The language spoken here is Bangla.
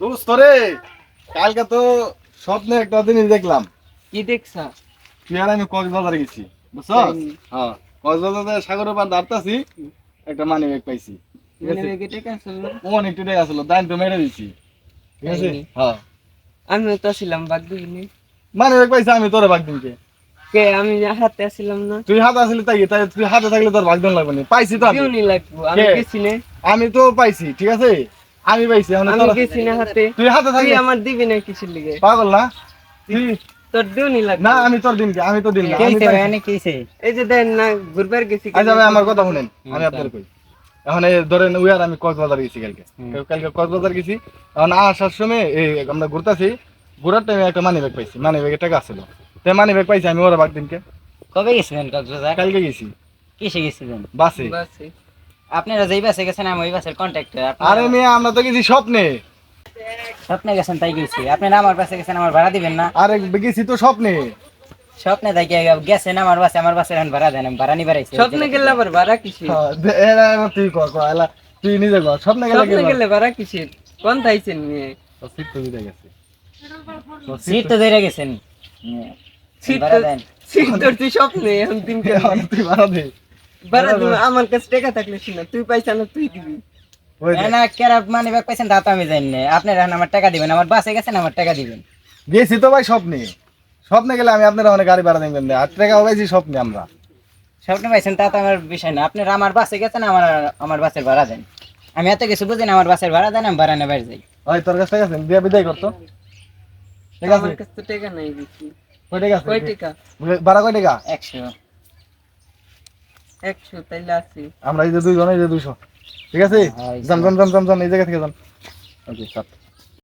দোস্ত রে কালকে তো স্বপ্নে একটা জিনিস দেখলাম। কি দেখছা? তুই আর আমি কক্সবাজারে গেছি বুঝছ হ্যাঁ কক্সবাজারে সাগরের পার দাঁড়তাছি একটা মানি ব্যাগ পাইছি আসলো অনেক দাইন তো মেরে দিছি ঠিক আছে? হ্যাঁ। আমিও তো ছিলাম বাগ দিবিনি মানি ব্যাগ পাইছি আমি তোরে কে আমি হাতে আসছিলাম না। তুই হাতে আসলি তাই তাই তুই হাতে থাকলে তোর ভাগ দিন লাগবে না। পাইছি তো আমি। লাগবো আমি কে? গেছি আমি তো পাইছি ঠিক আছে? আমি পাইছি আমি গেছি না হাতে। তুই হাতে তুই থাকলি আমার দিবি না কিছুর লিগে? পাগল না? তুই তোর দিওনি লাগবে। না আমি তোর দিনকে আমি তো দিন না আমি। এই যে দেন না ঘুরবার গেছি আচ্ছা ভাই আমার কথা শুনেন আমি আপনার কই। এখন এই ধরেন উয়ার আমি কক্সবাজার গেছি কালকে। কালকে কক্সবাজার গেছি। এখন আসার সময় এই আমরা ঘুরতেছি ঘুরার টাইমে একটা মানি ব্যাগ পাইছি। মানি ব্যাগে টাকা ছিল। তো মানি ব্যাগ পাইছি আমি ওরা বাগ দিনকে। কবে গেছিলেন কক্সবাজার? কালকে গেছি। কিসে গেছিলেন? বাসে। বাসে। আপনারা যেই বাসে গেছেন আমি ওই বাসের কন্ট্যাক্টর আরে মেয়ে আমরা তো গেছি স্বপ্নে। স্বপ্নে গেছেন তাই গেছি। আপনারা আমার বাসে গেছেন আমার ভাড়া দিবেন না। আরে গেছি তো স্বপ্নে। স্বপ্নে তাই গেছেন আমার বাসে আমার বাসের এখন ভাড়া দেন আমি ভাড়া নিবার আইছি। স্বপ্নে গেলে আবার ভাড়া কিসের? হ্যাঁ, তুই কর কর, এলা তুই নিজে কর স্বপ্নে গেলে স্বপ্নে গেলে ভাড়া? কিসের? কোন থাইছেন মেয়ে? সিট তো দিতে গেছে। সিট তো ধরে গেছেন। সিট তো- দেন। সিট তুই স্বপ্নে এখন দিন কে এখন তুই ভাড়া দে। দিবি আমার কাছে টাকা থাকলে শুনে তুই পয়সা না তুই দিবি। না, না মানে ব্যাগ পাইছেন তা আমি জানি না। আপনারা এখন আমার টাকা দিবেন আমার বাসে গেছেন আমার টাকা দিবেন। গেছি তো ভাই স্বপ্নে। স্বপ্নে গেলে আমি আপনারা অনেক গাড়ি ভাড়া দেখবেন আট টাকা পাইছি স্বপ্নে আমরা। স্বপ্নে পাইছেন তা তো আমার বিষয় না। আপনারা আমার বাসে গেছেন আমার আমার বাসের ভাড়া দেন। আমি এত কিছু বুঝি না আমার বাসের ভাড়া দেন আমি ভাড়া নেবার যাই। ওই তোর কাছে টাকা আছে বিদায় করতো? ঠিক আছে। আমার কাছে টাকা নাই বেশি। কয় টাকা কয় টাকা? ভাড়া কয় টাকা? একশো। একশো তাইলে আছে। আমরা এই যে দুইজন এই যে দুইশো। ঠিক আছে? জান জান যান যান যান যান এই জায়গা থেকে যান। Okay sir